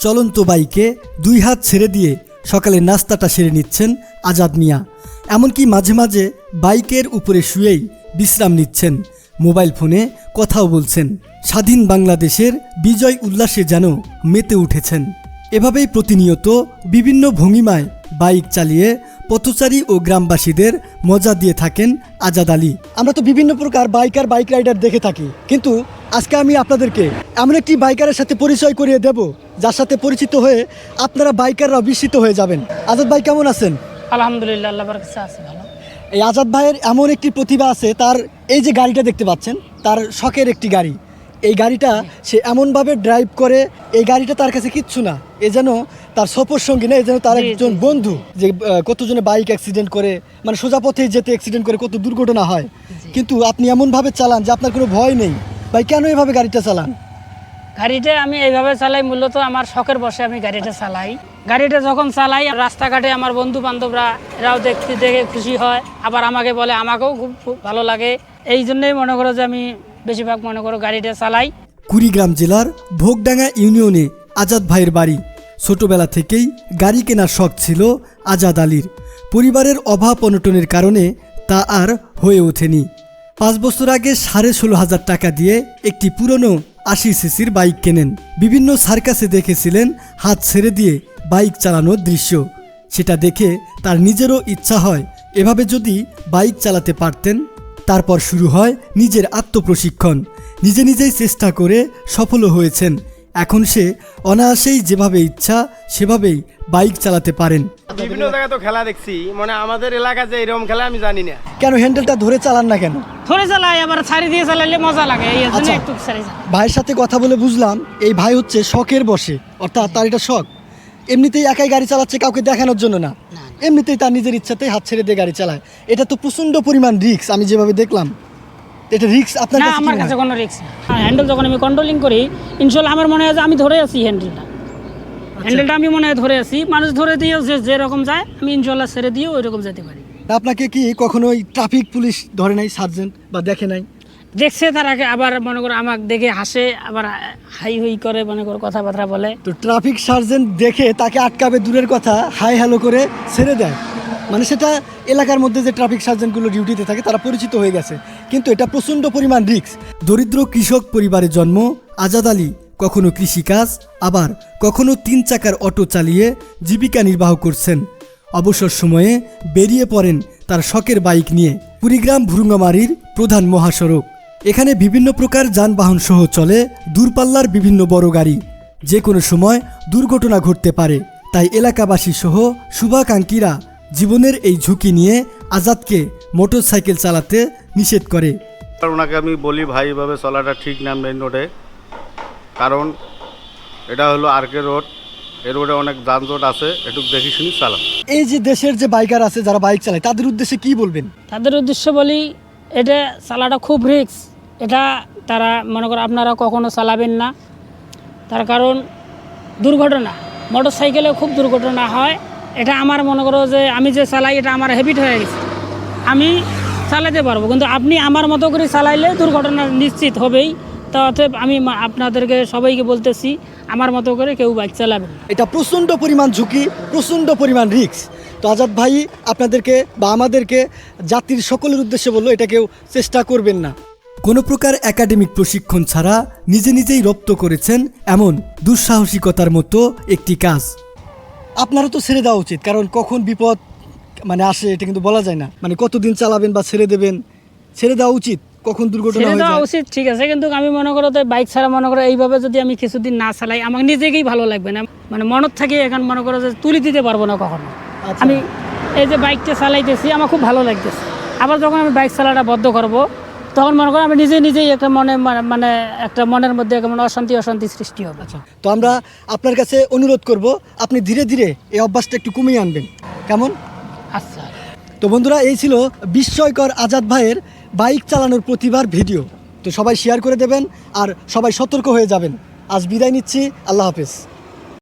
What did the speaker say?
চলন্ত বাইকে দুই হাত ছেড়ে দিয়ে সকালে নাস্তাটা সেরে নিচ্ছেন আজাদ মিয়া। এমনকি মাঝে মাঝে বাইকের উপরে শুয়েই বিশ্রাম নিচ্ছেন। মোবাইল ফোনে কথাও বলছেন। স্বাধীন বাংলাদেশের বিজয় উল্লাসে যেন মেতে উঠেছেন। এভাবেই প্রতিনিয়ত বিভিন্ন ভঙ্গিমায় বাইক চালিয়ে পথচারী ও গ্রামবাসীদের মজা দিয়ে থাকেন আজাদ আলী। আমরা তো বিভিন্ন প্রকার বাইকার, বাইক রাইডার দেখে থাকি। কিন্তু আজকে আমি আপনাদেরকে এমন একটি বাইকারের সাথে পরিচয় করিয়ে দেব যার সাথে পরিচিত হয়ে আপনারা বাইকাররা বিস্মিত হয়ে যাবেন। আজাদ ভাই কেমন আছেন? আলহামদুলিল্লাহ আল্লাহ কাছে আছে ভালো। এই আজাদ ভাইয়ের এমন একটি প্রতিভা আছে তার এই যে গাড়িটা দেখতে পাচ্ছেন তার শখের একটি গাড়ি। এই গাড়িটা সে এমনভাবে ড্রাইভ করে এই গাড়িটা তার কাছে কিচ্ছু না। এ যেন তার সফর সঙ্গী না এ যেন তার একজন বন্ধু যে কতজনে বাইক অ্যাক্সিডেন্ট করে মানে সোজা পথে যেতে অ্যাক্সিডেন্ট করে কত দুর্ঘটনা হয়। কিন্তু আপনি এমনভাবে চালান যে আপনার কোনো ভয় নেই। ভাই কেন এভাবে গাড়িটা চালান? গাড়িটা আমি এইভাবে চালাই মূলত আমার শখের বসে আমি গাড়িটা চালাই। গাড়িটা যখন চালাই রাস্তাঘাটে আমার বন্ধু বান্ধবরা এরাও দেখতে দেখে খুশি হয় আবার আমাকে বলে আমাকেও খুব খুব ভালো লাগে। এই জন্যই মনে করো যে আমি বেশিরভাগ মনে করো গাড়িটা চালাই। কুড়িগ্রাম জেলার ভোগডাঙ্গা ইউনিয়নে আজাদ ভাইয়ের বাড়ি। ছোটবেলা থেকেই গাড়ি কেনার শখ ছিল আজাদ আলীর। পরিবারের অভাব অনটনের কারণে তা আর হয়ে ওঠেনি। পাঁচ বছর আগে সাড়ে ষোলো হাজার টাকা দিয়ে একটি পুরনো আশি সিসির বাইক কেনেন। বিভিন্ন সার্কাসে দেখেছিলেন হাত ছেড়ে দিয়ে বাইক চালানোর দৃশ্য। সেটা দেখে তার নিজেরও ইচ্ছা হয় এভাবে যদি বাইক চালাতে পারতেন। তারপর শুরু হয় নিজের আত্মপ্রশিক্ষণ। নিজে নিজেই চেষ্টা করে সফলও হয়েছেন এখন সে অনায়াসেই যেভাবে ইচ্ছা সেভাবেই বাইক চালাতে পারেন। বিভিন্ন জায়গায় তো খেলা দেখছি মানে আমাদের এলাকায় যে এরকম খেলা আমি জানি না। কেন হ্যান্ডেলটা ধরে চালান না কেন? ধরে চালাই আবার ছাড়ি দিয়ে চালাইলে মজা লাগে এই জন্য আচ্ছা। একটু ছাড়ি। ভাইয়ের সাথে কথা বলে বুঝলাম এই ভাই হচ্ছে শখের বসে অর্থাৎ তার এটা শখ। এমনিতেই একাই গাড়ি চালাচ্ছে কাউকে দেখানোর জন্য না। এমনিতেই তার নিজের ইচ্ছাতেই হাত ছেড়ে দিয়ে গাড়ি চালায়। এটা তো প্রচণ্ড পরিমাণ রিক্স আমি যেভাবে দেখলাম। এটা রিক্স আপনার না আমার কাছে কোনো রিস্ক না। হ্যান্ডেল যখন আমি কন্ট্রোলিং করি ইনশাল্লাহ আমার মনে হয় যে আমি ধরে আছি হ্যান্ডেলটা আচ্ছা। হ্যান্ডেলটা আমি মনে হয় ধরে আছি। মানুষ ধরে দিয়েও যে যেরকম যায় আমি ইনশাল্লাহ ছেড়ে দিয়েও ওই রকম যেতে পারি। আপনাকে কি কখনোই ট্রাফিক পুলিশ ধরে নাই সার্জেন্ট বা দেখে নাই? দেখছে তারা আবার মনে করো আমাকে দেখে হাসে আবার হাই হুই করে মনে করো কথাবার্তা বলে। তো ট্রাফিক সার্জেন্ট দেখে তাকে আটকাবে দূরের কথা হাই হ্যালো করে ছেড়ে দেয়। মানে সেটা এলাকার মধ্যে যে ট্রাফিক সার্জেন্টগুলো ডিউটিতে থাকে তারা পরিচিত হয়ে গেছে। কিন্তু এটা প্রচণ্ড পরিমাণ রিক্স দরিদ্র কৃষক পরিবারে জন্ম, আজাদ আলী কখনো কৃষিকাজ, আবার কখনো তিন চাকার অটো চালিয়ে জীবিকা নির্বাহ করছেন। অবসর সময়ে বেরিয়ে পড়েন তার শখের বাইক নিয়ে কুড়িগ্রাম ভুরুঙ্গামারির প্রধান মহাসড়ক। এখানে বিভিন্ন প্রকার যানবাহন সহ চলে, দূরপাল্লার বিভিন্ন বড় গাড়ি। যে কোনো সময় দুর্ঘটনা ঘটতে পারে। তাই এলাকাবাসী সহ শুভাকাঙ্ক্ষীরা জীবনের এই ঝুঁকি নিয়ে আজাদকে মোটরসাইকেল চালাতে নিষেধ করে। ওনাকে আমি বলি ভাই এভাবে চলাটা ঠিক না মেন রোডে কারণ এটা হলো আরকে রোড। এ রোডে অনেক যানজট আছে। একটু দেখি শুনি চালান। এই যে দেশের যে বাইকার আছে যারা বাইক চালায় তাদের উদ্দেশ্যে কি বলবেন? তাদের উদ্দেশ্য বলি এটা চালাটা খুব রিস্ক এটা তারা মনে করো আপনারা কখনো চালাবেন না। তার কারণ দুর্ঘটনা। মোটর সাইকেলে খুব দুর্ঘটনা হয়। এটা আমার মনে করো যে আমি যে চালাই এটা আমার হ্যাবিট হয়ে গেছে। আমি চালাতে পারব। কিন্তু আপনি আমার মতো করে চালাইলে দুর্ঘটনা নিশ্চিত হবেই। তা অতএব আমি মা- আপনাদেরকে সবাইকে বলতেছি আমার মতো করে কেউ বাইক চালাবেন এটা প্রচণ্ড পরিমাণ ঝুঁকি প্রচণ্ড পরিমাণ রিক্স তো আজাদ ভাই আপনাদেরকে বা আমাদেরকে জাতির সকলের উদ্দেশ্যে বলল এটা কেউ চেষ্টা করবেন না। কোনো প্রকার একাডেমিক প্রশিক্ষণ ছাড়া নিজে নিজেই রপ্ত করেছেন এমন দুঃসাহসিকতার মতো একটি কাজ। আপনারও তো ছেড়ে দেওয়া উচিত কারণ কখন বিপদ মানে আসে এটা কিন্তু বলা যায় না। মানে কতদিন চালাবেন বা ছেড়ে দেবেন ছেড়ে দেওয়া উচিত? কখন দুর্ঘটনা হয়ে যায়? উচিত ঠিক আছে। কিন্তু আমি মনে করো তো বাইক ছাড়া মনে করো এইভাবে যদি আমি কিছুদিন না চালাই আমাকে নিজেকেই ভালো লাগবে না। মানে মনত থেকে এখন মনে করো যে তুলে দিতে পারব না কখনো। আচ্ছা। আমি এই যে বাইকটা চালাইতেছি আমার খুব ভালো লাগতেছে। আবার যখন আমি বাইক চালাটা বদ্ধ করব তখন মনে করো আমি নিজে নিজেই একটা মনে মানে- মানে একটা মনের মধ্যে মানে অশান্তি অশান্তি সৃষ্টি হবে। আচ্ছা তো আমরা আপনার কাছে অনুরোধ করব আপনি ধীরে ধীরে এই অভ্যাসটা একটু কমিয়ে আনবেন। কেমন? আচ্ছা তো বন্ধুরা, এই ছিল বিস্ময়কর আজাদ ভাইয়ের বাইক চালানোর প্রতিভার ভিডিও। তো সবাই শেয়ার করে দেবেন আর সবাই সতর্ক হয়ে যাবেন। আজ বিদায় নিচ্ছি। আল্লাহ হাফেজ।